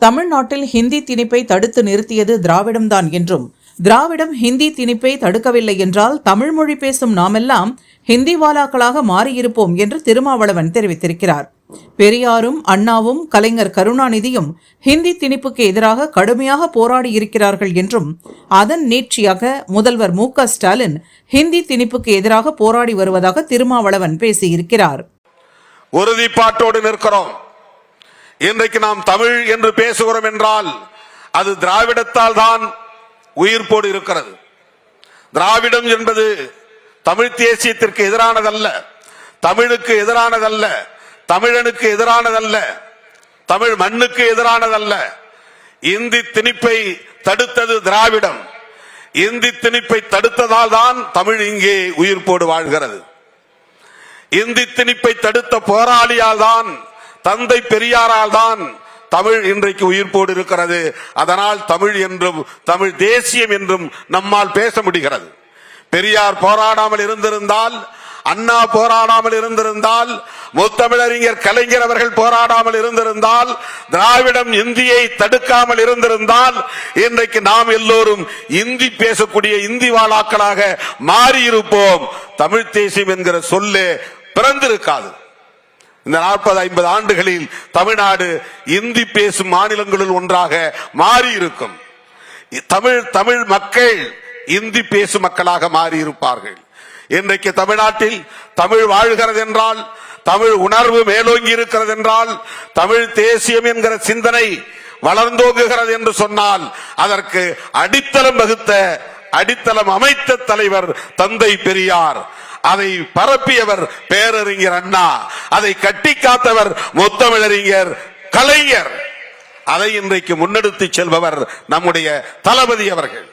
தமிழ்நாட்டில் ஹிந்தி திணிப்பை தடுத்து நிறுத்தியது திராவிடம்தான் என்றும் திராவிடம் ஹிந்தி திணிப்பை தடுக்கவில்லை என்றால் தமிழ் மொழி பேசும் நாமெல்லாம் ஹிந்தி வாலாக்களாக மாறியிருப்போம் என்று திருமாவளவன் தெரிவித்திருக்கிறார். பெரியாரும் அண்ணாவும் கலைஞர் கருணாநிதியும் ஹிந்தி திணிப்புக்கு எதிராக கடுமையாக போராடி இருக்கிறார்கள் என்றும் அதன் நீட்சியாக முதல்வர் மு க ஸ்டாலின் ஹிந்தி திணிப்புக்கு எதிராக போராடி வருவதாக திருமாவளவன் பேசியிருக்கிறார். உறுதிப்பாட்டோடு நிற்கிறோம். இன்றைக்கு நாம் தமிழ் என்று பேசுகிறோம் என்றால் அது திராவிடத்தால் தான் உயிர்ப்போடு இருக்கிறது. திராவிடம் என்பது தமிழ் தேசியத்திற்கு எதிரானதல்ல தமிழுக்கு எதிரானதல்ல தமிழனுக்கு எதிரானதல்ல தமிழ் மண்ணுக்கு எதிரானதல்ல. இந்தி திணிப்பை தடுத்தது திராவிடம். இந்தி திணிப்பை தடுத்ததால் தான் தமிழ் இங்கே உயிர்ப்போடு வாழ்கிறது. இந்தி திணிப்பை தடுத்த போராளியால் தான் தந்தை பெரியாரால் தான் தமிழ் இன்றைக்கு உயிர்ப்போடு இருக்கிறது. அதனால் தமிழ் என்றும் தமிழ் தேசியம் என்றும் நம்மால் பேச முடிகிறது. பெரியார் போராடாமல் இருந்திருந்தால் அண்ணா போராடாமல் இருந்திருந்தால் முத்தமிழறிஞர் கலைஞர் அவர்கள் போராடாமல் இருந்திருந்தால் திராவிடம் இந்தியை தடுக்காமல் இருந்திருந்தால் இன்றைக்கு நாம் எல்லோரும் இந்தி பேசக்கூடிய இந்தி வாழாக்களாக மாறியிருப்போம். தமிழ் தேசியம் என்கிற சொல்லே பிறந்திருக்காது. இந்த நாற்பது ஐம்பது ஆண்டுகளில் தமிழ்நாடு இந்தி பேசும் மாநிலங்களில் ஒன்றாக மாறி இருக்கும் தமிழ் தமிழ் மக்கள் இந்தி பேசும் மக்களாக மாறி இருப்பார்கள் இன்றைக்கு தமிழ்நாட்டில் தமிழ் வாழ்கிறது என்றால் தமிழ் உணர்வு மேலோங்கி இருக்கிறது என்றால் தமிழ் தேசியம் என்கிற சிந்தனை வளர்ந்தோங்குகிறது என்று சொன்னால் அதற்கு அடித்தளம் வகுத்த அடித்தளம் அமைத்த தலைவர் தந்தை பெரியார். அதை பரப்பியவர் பேரறிஞர் அண்ணா. அதை கட்டி காத்தவர் முத்தமிழறிஞர் கலைஞர். அதை இன்றைக்கு முன்னெடுத்து செல்பவர் நம்முடைய தளபதி அவர்கள்.